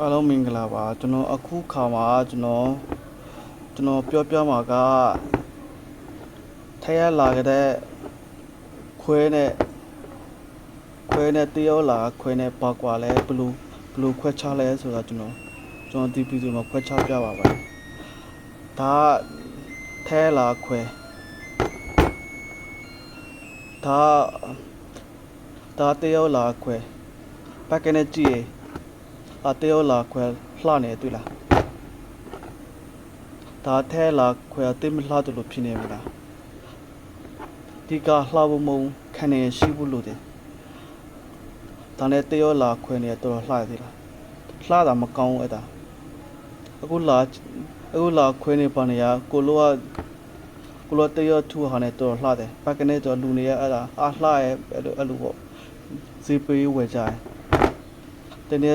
အားလုံးမင်္ဂလာပါကျွန်တော်အခုခါမှာကျွန်တော်ကျွန်တော်ပြောပြမှာကထက်ရလာကြတဲ့ခွဲနဲ့ခွဲနဲ့တယောလာခွဲနဲ့ပါကွာလဲဘလူးဘလူးခွဲချလဲဆိုတာကျွန်တော်ကျွန်တော်ဒီဗီဒီယိုမှာခွဲချပြပါမယ်ဒါကထဲလာခွဲဒါဒါတယောလာခွဲပက်ကနေကြည့်ရေ အတေယောလာခွဲလှနေတွေ့လားဒါထဲလာခွဲအတေမလှတယ်လို့ဖြစ်နေမလားဒီကလှဖို့မုံခံနေရှိဘူးလို့တယ်ဒါနဲ့တေယောလာခွဲနေတော်တော်လှသေးလားလှတာမကောင်းဘူးအဲ့ဒါအခုလာအခုလာခွဲနေပါနေရကိုလိုကကိုလိုတေယောထူဟာနေတော်တော်လှတယ်ဘက်ကနေတော့လူနေရအဲ့ဒါအာလှရဲ့အဲ့လိုအဲ့လိုပေါ့ဇေးပေးဝယ်ကြတယ်တနေ့